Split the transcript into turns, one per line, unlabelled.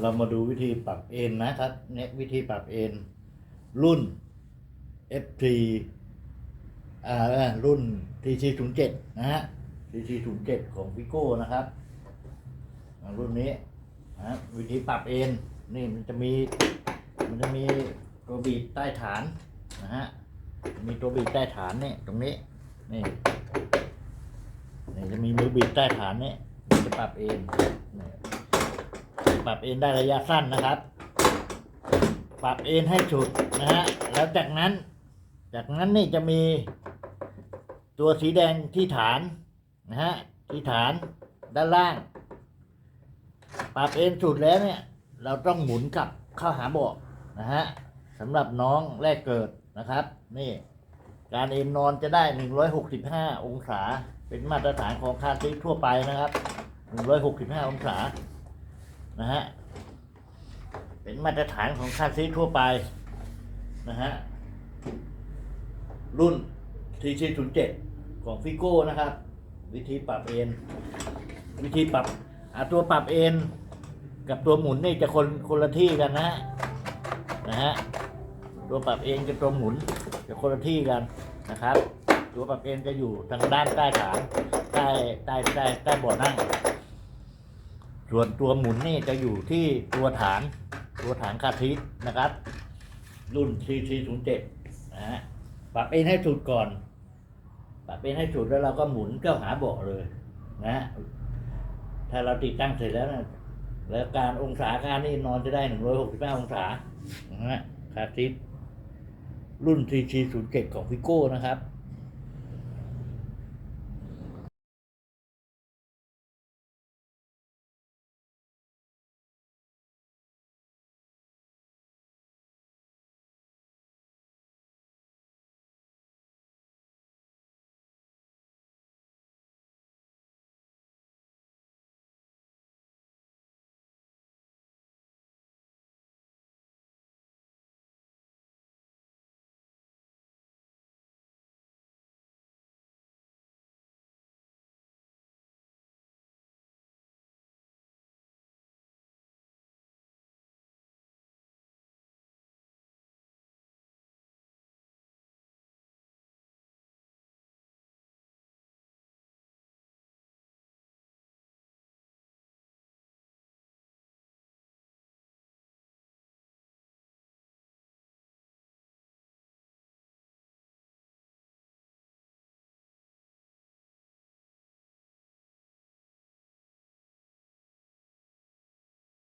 เรามาดูวิธีปรับเอ็นนะครับเนี่ยวิธีปรับเอ็นรุ่น FT อ่ารุ่น TC07 นะฮะ TC07 ของพิโก้นะครับรุ่นนี้นะวิธีปรับเอ็นนี่มันจะมีมันจะมีตัวบีบใต้ฐานนะฮะมีตัวบีบใต้ฐานเนี่ยตรงนี้นี่นี่จะมีมือบีบใต้ฐานเนี่ยมันจะปรับเอนนี่ ปรับเอ็นได้ระยะสั้นนะครับ ปรับเอ็นให้สุดนะฮะแล้วจากนั้น จากนั้นนี่จะมีตัวสีแดงที่ฐานนะฮะที่ฐานด้านล่าง ปรับเอ็นสุดแล้วเนี่ย เราต้องหมุนกลับเข้าหาเบาะนะฮะสำหรับน้องแรกเกิดนะครับ นี่ การเอ็นนอนจะได้ 165 องศา เป็นมาตรฐานของคาร์ซีททั่วไปนะครับ 165 องศา นะฮะ เป็นมาตรฐานของค่าร์ซีททั่วไป นะฮะ รุ่น TC07 ของฟิโก้นะครับ วิธีปรับเอนวิธีปรับอะตัวปรับเอนกับตัวหมุนนี่จะคนคนละที่กันนะฮะนะฮะตัวปรับเอนกับตัวหมุนจะคนละที่กันนะครับ ตัวปรับเอนจะอยู่ทางด้านใต้ฐานใต้ใต้ใต้ใต้เบาะนั่ง ส่วนตัวหมุนนี่จะอยู่ที่ตัวฐาน ตัวฐานคาทิสนะครับ รุ่น CC07 นะฮะปรับเอนให้สุดก่อนปรับเอนให้สุดแล้วเราก็หมุนเข้าหาเบาะเลยนะฮะถ้าเราติดตั้งเสร็จแล้วนะแล้วการองศาการนี่นอนจะได้165องศานะฮะคาทิสรุ่น CC07 ของฟิโก้นะครับ